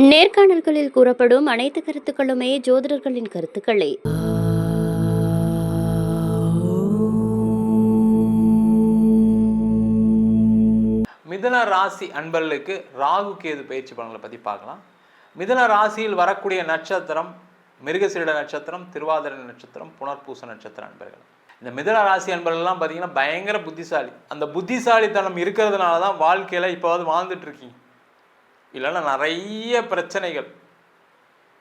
நேர்காணல்களில் கூறப்படும் அனைத்து கருத்துக்களுமே ஜோதிடர்களின் கருத்துக்களே. மிதுன ராசி அன்பர்களுக்கு ராகு கேது பயிற்சி பலன்களை பற்றி பார்க்கலாம். மிதன ராசியில் வரக்கூடிய நட்சத்திரம் மிருகசீட நட்சத்திரம் திருவாதிரை நட்சத்திரம் புனர்பூச நட்சத்திர அன்பர்கள். இந்த மிதன ராசி அன்பர்கள்லாம் பார்த்தீங்கன்னா பயங்கர புத்திசாலி. அந்த புத்திசாலித்தனம் இருக்கிறதுனால தான் வாழ்க்கையில் இப்போவாது வாழ்ந்துட்டு இருக்கீங்க. இல்லைன்னா நிறைய பிரச்சனைகள்.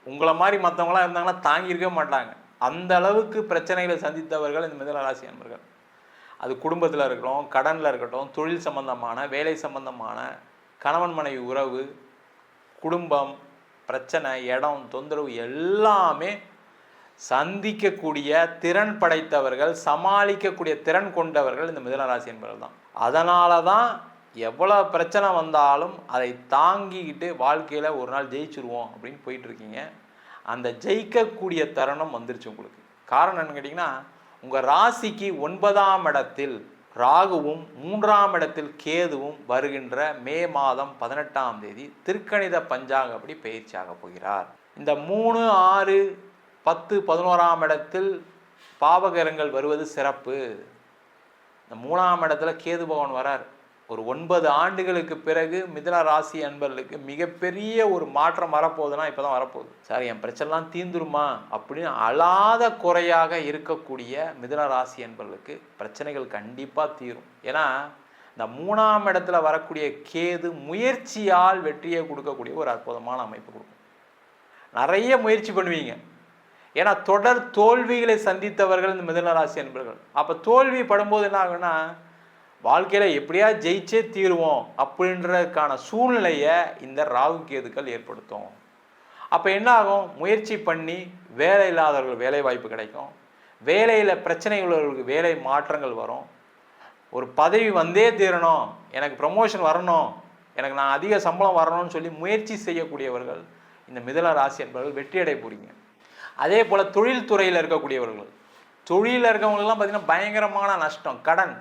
உங்களை மாதிரி மற்றவங்களாம் இருந்தாங்கன்னா தாங்கியிருக்கவே மாட்டாங்க. அந்த அளவுக்கு பிரச்சனைகளை சந்தித்தவர்கள் இந்த மிதுன ராசி அன்பர்கள். அது குடும்பத்தில் இருக்கட்டும் கடனில் இருக்கட்டும் தொழில் சம்பந்தமான வேலை சம்பந்தமான கணவன் மனைவி உறவு குடும்பம் பிரச்சனை இடம் தொந்தரவு எல்லாமே சந்திக்கக்கூடிய திறன் படைத்தவர்கள் சமாளிக்கக்கூடிய திறன் கொண்டவர்கள் இந்த மிதனராசி என்பவர்கள் தான். அதனால தான் எவ்வளோ பிரச்சனை வந்தாலும் அதை தாங்கிக்கிட்டு வாழ்க்கையில் ஒரு நாள் ஜெயிச்சிருவோம் அப்படின்னு போயிட்டுருக்கீங்க. அந்த ஜெயிக்கக்கூடிய தருணம் வந்துருச்சு உங்களுக்கு. காரணம் என்னன்னு கேட்டிங்கன்னா உங்கள் ராசிக்கு ஒன்பதாம் இடத்தில் ராகுவும் மூன்றாம் இடத்தில் கேதுவும் வருகின்ற மே மாதம் பதினெட்டாம் தேதி திருக்கணித பஞ்சாங்கப்படி பயிற்சியாக போகிறார். இந்த மூணு ஆறு பத்து பதினோராம் இடத்தில் பாவகரங்கள் வருவது சிறப்பு. இந்த மூணாம் இடத்துல கேது பகவான் வரார். ஒரு ஒன்பது ஆண்டுகளுக்கு பிறகு மிதன ராசி அன்பர்களுக்கு மிகப்பெரிய ஒரு மாற்றம் வரப்போகுதுன்னா இப்போ தான் வரப்போகுது. சார் என் பிரச்சனைலாம் தீந்துருமா அப்படின்னு அழாத குறையாக இருக்கக்கூடிய மிதன ராசி அன்பர்களுக்கு பிரச்சனைகள் கண்டிப்பாக தீரும். ஏன்னா இந்த மூணாம் இடத்துல வரக்கூடிய கேது முயற்சியால் வெற்றியை கொடுக்கக்கூடிய ஒரு அற்புதமான அமைப்பு கொடுக்கும். நிறைய முயற்சி பண்ணுவீங்க. ஏன்னா தொடர் தோல்விகளை சந்தித்தவர்கள் இந்த மிதுன ராசி அன்பர்கள். அப்போ தோல்வி படும்போது என்ன ஆகுன்னா வாழ்க்கையில் எப்படியா ஜெயிச்சே தீருவோம் அப்படின்றதுக்கான சூழ்நிலையை இந்த ராகு கேதுக்கள் ஏற்படுத்தும். அப்போ என்ன ஆகும்? முயற்சி பண்ணி வேலை இல்லாதவர்கள் வேலை வாய்ப்பு கிடைக்கும். வேலையில் பிரச்சனை உள்ளவர்களுக்கு வேலை மாற்றங்கள் வரும். ஒரு பதவி வந்தே தீரணும். எனக்கு ப்ரமோஷன் வரணும். எனக்கு நான் அதிக சம்பளம் வரணும்னு சொல்லி முயற்சி செய்யக்கூடியவர்கள் இந்த மிதன ராசி என்பவர்கள் வெற்றியடைய போறீங்க. அதே போல் தொழில் துறையில் இருக்கக்கூடியவர்கள். தொழிலில் இருக்கவங்களுக்குலாம் பார்த்திங்கன்னா பயங்கரமான நஷ்டம் கடன்.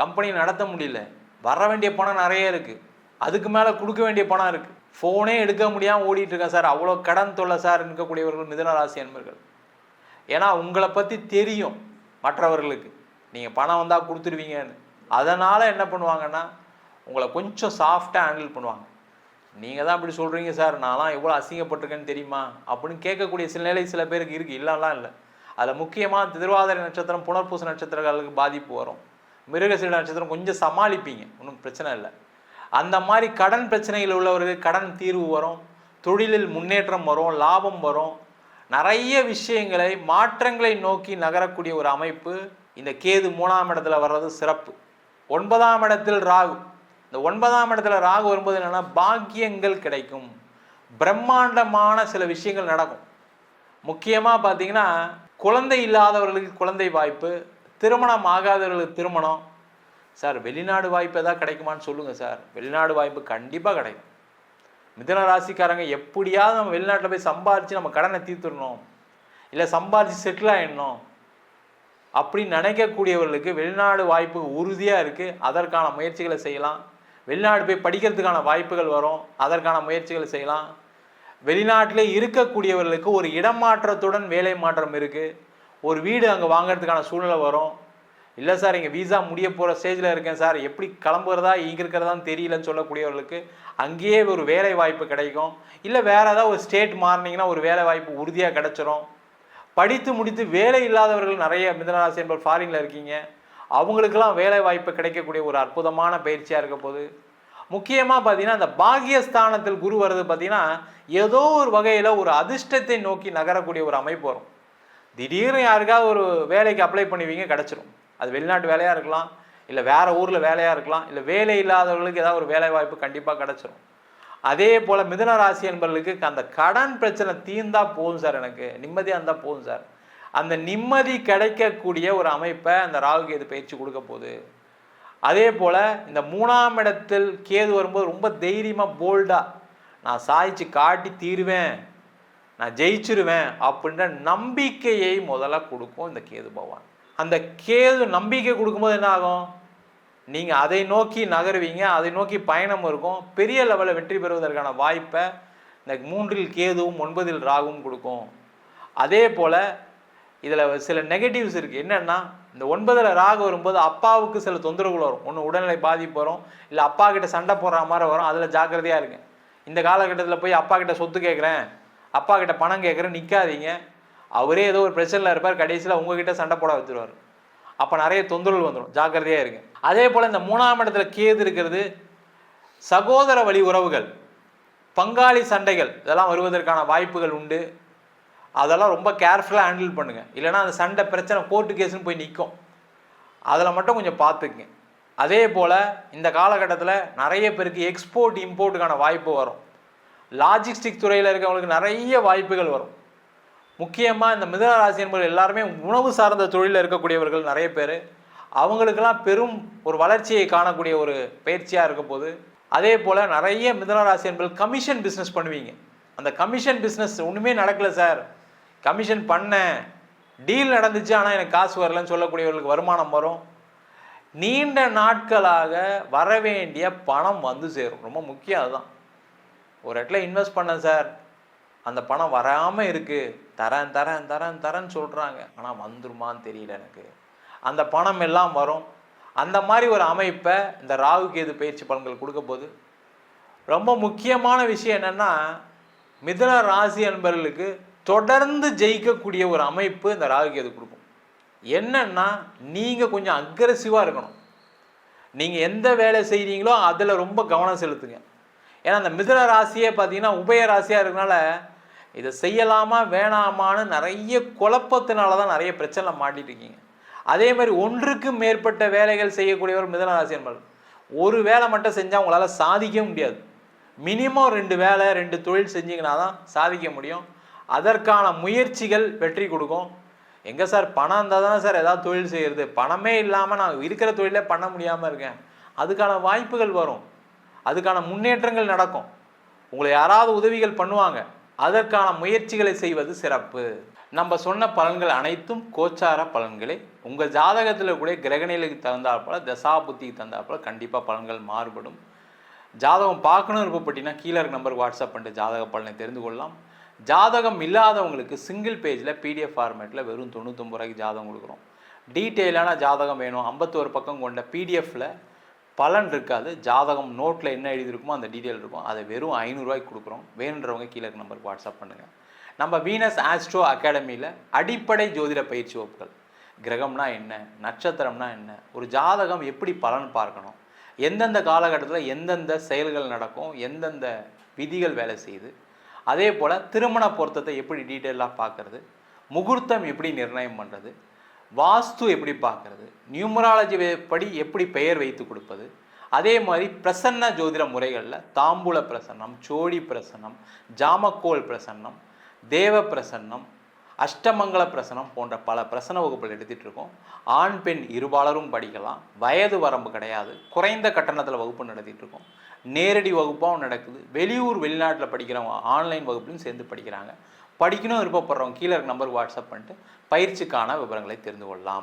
கம்பெனி நடத்த முடியல. வர வேண்டிய பணம் நிறைய இருக்குது அதுக்கு மேலே கொடுக்க வேண்டிய பணம் இருக்குது ஃபோனே எடுக்க முடியாமல் ஓடிட்டுருக்கேன் சார்? அவ்வளோ கடன் தொல்லை சார் இருக்கக்கூடியவர்கள் மிதனராசி அன்பர்கள். ஏன்னா உங்களை பற்றி தெரியும் மற்றவர்களுக்கு. நீங்கள் பணம் வந்தால் கொடுத்துருவீங்கன்னு. அதனால் என்ன பண்ணுவாங்கன்னா உங்களை கொஞ்சம் சாஃப்டாக ஹேண்டில் பண்ணுவாங்க. நீங்கள் தான் அப்படி சொல்கிறீங்க சார். நான்லாம் எவ்வளோ அசிங்கப்பட்டிருக்கேன்னு தெரியுமா? அப்படின்னு கேட்கக்கூடிய சில நிலை சில பேருக்கு இருக்குது இல்லைலாம் இல்லை. அதில் முக்கியமாக திருவாதிரை நட்சத்திரம் புனர்பூச நட்சத்திரங்களுக்கு பாதிப்பு வரும். மிருகசீல நட்சத்திரம் கொஞ்சம் சமாளிப்பீங்க. ஒன்றும் பிரச்சனை இல்லை. அந்த மாதிரி கடன் பிரச்சனைகள் உள்ளவர்கள் கடன் தீர்வு வரும். தொழிலில் முன்னேற்றம் வரும் லாபம் வரும். நிறைய விஷயங்களை மாற்றங்களை நோக்கி நகரக்கூடிய ஒரு அமைப்பு இந்த கேது மூணாம் இடத்துல வர்றது சிறப்பு. ஒன்பதாம் இடத்தில் ராகு. இந்த ஒன்பதாம் இடத்துல ராகு வரும்போது என்னென்னா பாக்கியங்கள் கிடைக்கும். பிரம்மாண்டமான சில விஷயங்கள் நடக்கும். முக்கியமாக பார்த்தீங்கன்னா குழந்தை இல்லாதவர்களுக்கு குழந்தை வாய்ப்பு திருமணம் ஆகாதவர்களுக்கு திருமணம். சார் வெளிநாடு வாய்ப்பு எதாவது கிடைக்குமான்னு சொல்லுங்கள் சார். வெளிநாடு வாய்ப்பு கண்டிப்பாக கிடைக்கும். மிதன ராசிக்காரங்க எப்படியாவது நம்ம வெளிநாட்டில் போய் சம்பாரித்து நம்ம கடனை தீர்த்துடணும். இல்லை சம்பாரித்து செட்டில் ஆகிடணும் அப்படி நினைக்கக்கூடியவர்களுக்கு வெளிநாடு வாய்ப்பு உறுதியாக இருக்குது அதற்கான முயற்சிகளை செய்யலாம். வெளிநாடு போய் படிக்கிறதுக்கான வாய்ப்புகள் வரும். அதற்கான முயற்சிகளை செய்யலாம். வெளிநாட்டிலே இருக்கக்கூடியவர்களுக்கு ஒரு இடமாற்றத்துடன் வேலை மாற்றம் இருக்குது ஒரு வீடு அங்கே வாங்கிறதுக்கான சூழ்நிலை வரும். இல்லை சார் இங்கே விசா முடிய போகிற ஸ்டேஜில் இருக்கேன் சார். எப்படி கிளம்புறதா இங்கே இருக்கிறதான்னு தெரியலன்னு சொல்லக்கூடியவர்களுக்கு அங்கேயே ஒரு வேலை வாய்ப்பு கிடைக்கும். இல்லை வேறு ஏதாவது ஒரு ஸ்டேட் மாறினீங்கன்னா ஒரு வேலை வாய்ப்பு உறுதியாக கிடைச்சிரும். படித்து முடித்து வேலை இல்லாதவர்கள் நிறைய மிதனராசி என்பவர் ஃபாரினில் இருக்கீங்க. அவங்களுக்கெல்லாம் வேலை வாய்ப்பு கிடைக்கக்கூடிய ஒரு அற்புதமான பயிற்சியாக இருக்க போது முக்கியமாக பார்த்தீங்கன்னா அந்த பாகியஸ்தானத்தில் குரு வர்றது பார்த்தீங்கன்னா ஏதோ ஒரு வகையில் ஒரு அதிர்ஷ்டத்தை நோக்கி நகரக்கூடிய ஒரு அமைப்பு வரும். திடீர்னு யாருக்காவது ஒரு வேலைக்கு அப்ளை பண்ணுவீங்க கிடச்சிரும். அது வெளிநாட்டு வேலையாக இருக்கலாம் இல்லை வேறு ஊரில் வேலையாக இருக்கலாம் இல்லை வேலை இல்லாதவர்களுக்கு ஏதாவது ஒரு வேலை வாய்ப்பு கண்டிப்பாக கிடச்சிரும். அதே போல் மிதுன ராசி என்பவர்களுக்கு அந்த கடன் பிரச்சனை தீர்ந்தா போதும் சார் எனக்கு. நிம்மதியாக இருந்தால் போதும் சார். அந்த நிம்மதி கிடைக்கக்கூடிய ஒரு அமைப்பை அந்த ராகு கேது பயிற்சி கொடுக்க போகுது. அதே போல் இந்த மூணாம் இடத்தில் கேது வரும்போது ரொம்ப தைரியமாக போல்டாக நான் சாய்ச்சி காட்டி தீருவேன். நான் ஜெயிச்சிருவேன் அப்படின்ற நம்பிக்கையை முதல்ல கொடுக்கும் இந்த கேது பகவான். அந்த கேது நம்பிக்கை கொடுக்கும்போது என்ன ஆகும்? நீங்கள் அதை நோக்கி நகருவீங்க அதை நோக்கி பயணம் இருக்கும் பெரிய லெவலில் வெற்றி பெறுவதற்கான வாய்ப்பை இந்த மூன்றில் கேதுவும் ஒன்பதில் ராகவும் கொடுக்கும். அதே போல் இதில் சில நெகட்டிவ்ஸ் இருக்குது என்னென்னா இந்த ஒன்பதில் ராகு வரும்போது அப்பாவுக்கு சில தொந்தரவுகள் வரும். ஒன்று உடல்நிலை பாதிப்பு வரும் இல்லை அப்பா கிட்ட சண்டை போடுற மாதிரி வரும் அதில் ஜாக்கிரதையாக இருங்க. இந்த காலகட்டத்தில் போய் அப்பா கிட்ட சொத்து கேட்குறேன் அப்பா கிட்ட பணம் கேட்குறேன் நிற்காதீங்க அவரே ஏதோ ஒரு பிரச்சனையில் இருப்பார் கடைசியில் உங்ககிட்ட சண்டை போட வச்சுருவார். அப்போ நிறைய தொந்தரவு வந்துடும் ஜாக்கிரதையாக இருங்க. அதே போல் இந்த மூணாம் இடத்துல கேது இருக்கிறது சகோதர வழி உறவுகள் பங்காளி சண்டைகள் இதெல்லாம் வருவதற்கான வாய்ப்புகள் உண்டு. அதெல்லாம் ரொம்ப கேர்ஃபுல்லாக ஹேண்டில் பண்ணுங்கள் இல்லைன்னா அந்த சண்டை பிரச்சனை கோர்ட்டு கேஸ்னு போய் நிற்கும் அதில் மட்டும் கொஞ்சம் பார்த்துக்குங்க. அதே போல் இந்த காலகட்டத்தில் நிறைய பேருக்கு எக்ஸ்போர்ட் இம்போர்ட்டுக்கான வாய்ப்பு வரும். லாஜிஸ்டிக் துறையில் இருக்கவங்களுக்கு நிறைய வாய்ப்புகள் வரும். முக்கியமாக இந்த மிதன ராசி என்பவர்கள் எல்லாருமே உணவு சார்ந்த தொழிலில் இருக்கக்கூடியவர்கள் நிறைய பேர். அவங்களுக்கெல்லாம் பெரும் ஒரு வளர்ச்சியை காணக்கூடிய ஒரு பயிற்சியாக இருக்க போது அதே போல் நிறைய மிதன ராசி கமிஷன் பிஸ்னஸ் பண்ணுவீங்க. அந்த கமிஷன் பிஸ்னஸ் ஒன்றுமே நடக்கலை சார் கமிஷன் பண்ணேன் டீல் நடந்துச்சு ஆனால் எனக்கு காசு வரலன்னு சொல்லக்கூடியவர்களுக்கு வருமானம் வரும். நீண்ட நாட்களாக வர வேண்டிய பணம் வந்து சேரும். ரொம்ப முக்கியம் அதுதான். ஒரு இடத்துல இன்வெஸ்ட் பண்ணேன் சார் அந்த பணம் வராமல் இருக்குது தரேன் தரேன் தரேன் தரேன்னு சொல்கிறாங்க ஆனால் வந்துருமான்னு தெரியல எனக்கு. அந்த பணம் எல்லாம் வரும். அந்த மாதிரி ஒரு அமைப்பை இந்த ராகு கேது பயிற்சி பலன்கள் கொடுக்க போது ரொம்ப முக்கியமான விஷயம் என்னென்னா மிதுன ராசி என்பவர்களுக்கு தொடர்ந்து ஜெயிக்கக்கூடிய ஒரு அமைப்பு இந்த ராகு கேது கொடுக்கும். என்னன்னா நீங்கள் கொஞ்சம் அக்ரஸிவாக இருக்கணும். நீங்கள் எந்த வேலை செய்கிறீங்களோ அதில் ரொம்ப கவனம் செலுத்துங்க. ஏன்னா அந்த மிதுன ராசியே பார்த்தீங்கன்னா உபய ராசியாக இருக்கனால இதை செய்யலாமா வேணாமான்னு நிறைய குழப்பத்தினால தான் நிறைய பிரச்சனை மாட்டிட்டு இருக்கீங்க. அதே மாதிரி ஒன்றுக்கு மேற்பட்ட வேலைகள் செய்யக்கூடியவர் மிதன ராசி என்பது ஒரு வேலை மட்டும் செஞ்சால் உங்களால் சாதிக்க முடியாது. மினிமம் ரெண்டு வேலை ரெண்டு தொழில் செஞ்சிங்கன்னா தான் சாதிக்க முடியும். அதற்கான முயற்சிகள் வெற்றி கொடுக்கும். எங்கே சார் பணம் இருந்தால் தானே சார் ஏதாவது தொழில் செய்கிறது பணமே இல்லாமல் நான் இருக்கிற தொழிலே பண்ண முடியாமல் இருக்கேன். அதுக்கான வாய்ப்புகள் வரும். அதுக்கான முன்னேற்றங்கள் நடக்கும். உங்களை யாராவது உதவிகள் பண்ணுவாங்க. அதற்கான முயற்சிகளை செய்வது சிறப்பு. நம்ம சொன்ன பலன்கள் அனைத்தும் கோச்சார பலன்களே. உங்கள் ஜாதகத்தில் கூட கிரகநிலைக்கு தகுந்தாற்போல தசா புத்திக்கு தகுந்தாற்போல கண்டிப்பாக பலன்கள் மாறுபடும். ஜாதகம் பார்க்கணும் விருப்பப்பட்டீங்கன்னா கீழே இருக்க நம்பருக்கு வாட்ஸ்அப் பண்ணிட்டு ஜாதக பலனை தெரிந்து கொள்ளலாம். ஜாதகம் இல்லாதவங்களுக்கு சிங்கிள் பேஜில் பிடிஎஃப் ஃபார்மேட்டில் வெறும் தொண்ணூத்தொம்பது ரூபாய்க்கு ஜாதகம் கொடுக்குறோம். டீட்டெயிலான ஜாதகம் வேணும். ஐம்பத்தோரு பக்கம் கொண்ட பிடிஎஃப்பில் பலன் இருக்காது. ஜாதகம் நோட்டில் என்ன எழுதியிருக்குமோ அந்த டீட்டெயில் இருக்கும். அதை வெறும் ஐநூறுரூவாய்க்கு கொடுக்குறோம். வேணுன்றவங்க கீழே நம்பருக்கு வாட்ஸ்அப் பண்ணுங்கள் நம்ம வீனஸ் ஆஸ்ட்ரோ அகாடமியில் அடிப்படை ஜோதிட பயிற்சி வகுப்புகள். கிரகம்னா என்ன? நட்சத்திரம்னா என்ன? ஒரு ஜாதகம் எப்படி பலன் பார்க்கணும்? எந்தெந்த காலகட்டத்தில் எந்தெந்த செயல்கள் நடக்கும்? எந்தெந்த விதிகள் வேலை செய்யுது? அதே போல் திருமண பொருத்தத்தை எப்படி டீட்டெயிலாக பார்க்குறது? முகூர்த்தம் எப்படி நிர்ணயம் பண்ணுறது வாஸ்து எப்படி பார்க்குறது? நியூமராலஜி படி எப்படி பெயர் வைத்து கொடுப்பது? அதே மாதிரி பிரசன்ன ஜோதிட முறைகளில் தாம்பூல பிரசன்னம் சோழி பிரசன்னம் ஜாமக்கோல் பிரசன்னம் தேவ பிரசன்னம் அஷ்டமங்கல பிரசனம் போன்ற பல பிரசன வகுப்புகள் எடுத்துகிட்டு இருக்கோம். ஆண் பெண் இருபாலரும் படிக்கலாம். வயது வரம்பு கிடையாது. குறைந்த கட்டணத்தில் வகுப்பு நடத்திட்டு இருக்கோம். நேரடி வகுப்பாகவும் நடக்குது. வெளியூர் வெளிநாட்டில் படிக்கிறவங்க ஆன்லைன் வகுப்புலையும் சேர்ந்து படிக்கிறாங்க. படிக்கணும் விருப்பப்படுறவங்க கீழே நம்பர் வாட்ஸ்அப் பண்ணிட்டு பயிற்சிக்கான விவரங்களை தெரிந்து கொள்ளலாம்.